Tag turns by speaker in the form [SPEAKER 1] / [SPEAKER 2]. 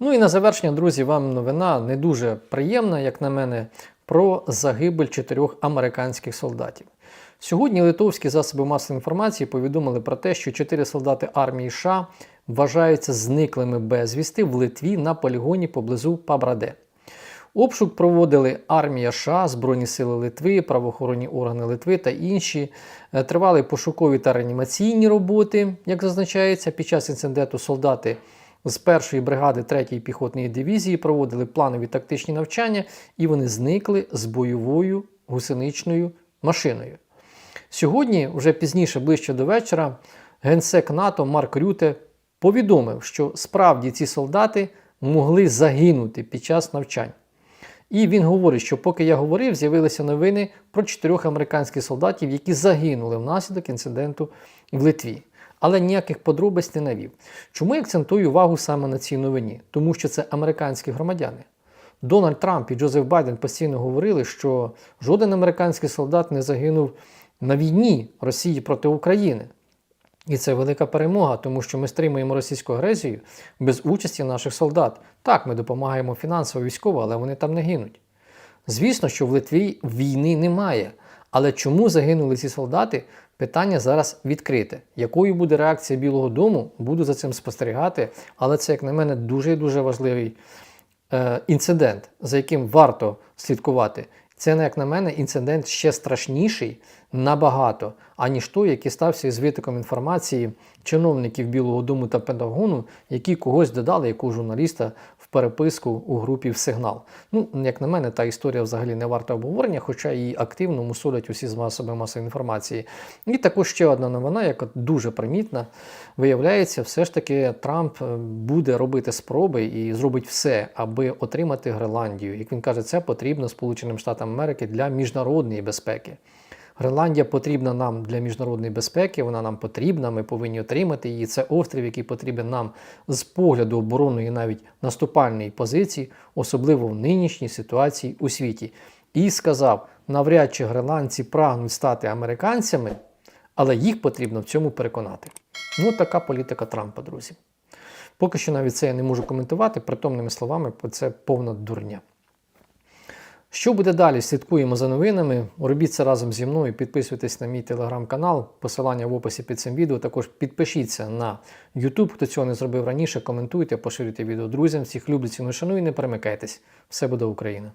[SPEAKER 1] Ну і на завершення, друзі, вам новина не дуже приємна, як на мене, про загибель чотирьох американських солдатів. Сьогодні литовські засоби масової інформації повідомили про те, що чотири солдати армії США вважаються зниклими безвісти в Литві на полігоні поблизу Пабраде. Обшук проводили армія США, Збройні сили Литви, правоохоронні органи Литви та інші. Е, Тривали пошукові та реанімаційні роботи, як зазначається. Під час інциденту солдати з першої бригади 3-ї піхотної дивізії проводили планові тактичні навчання, і вони зникли з бойовою гусеничною машиною. Сьогодні, вже пізніше, ближче до вечора, генсек НАТО Марк Рюте повідомив, що справді ці солдати могли загинути під час навчань. І він говорить, що поки я говорив, з'явилися новини про чотирьох американських солдатів, які загинули внаслідок інциденту в Литві. Але ніяких подробиць не навів. Чому я акцентую увагу саме на цій новині? Тому що це американські громадяни. Дональд Трамп і Джозеф Байден постійно говорили, що жоден американський солдат не загинув на війні Росії проти України. І це велика перемога, тому що ми стримуємо російську агресію без участі наших солдат. Так, ми допомагаємо фінансово військово, але вони там не гинуть. Звісно, що в Литві війни немає. Але чому загинули ці солдати? Питання зараз відкрите. Якою буде реакція Білого Дому, буду за цим спостерігати, але це, як на мене, дуже дуже важливий е, інцидент, за яким варто слідкувати. Це, як на мене, інцидент ще страшніший набагато, аніж той, який стався із витоком інформації чиновників Білого Дому та Пентагону, які когось додали, якого журналіста в переписку у групі в сигнал. Ну, як на мене, та історія взагалі не варта обговорення, хоча її активно мусолять усі засоби масової інформації. І також ще одна новина, яка дуже примітна. Виявляється, все ж таки Трамп е, буде робити спроби і зробить все, аби отримати Гренландію. Як він каже, це потрібно Сполученим Штатам Америки для міжнародної безпеки. Гренландія потрібна нам для міжнародної безпеки, вона нам потрібна, ми повинні отримати її. Це острів, який потрібен нам з погляду оборонної, навіть наступальної позиції, особливо в нинішній ситуації у світі. І сказав: навряд чи гренландці прагнуть стати американцями, але їх потрібно в цьому переконати. Ну, така політика Трампа, друзі. Поки що навіть це я не можу коментувати, притомними словами, це повна дурня. Що буде далі? Слідкуємо за новинами. Робіть це разом зі мною. Підписуйтесь на мій телеграм-канал, посилання в описі під цим відео. Також підпишіться на YouTube, хто цього не зробив раніше. Коментуйте, поширюйте відео друзям. Всіх люблю, ціну шаную і не перемикайтесь. Все буде Україна!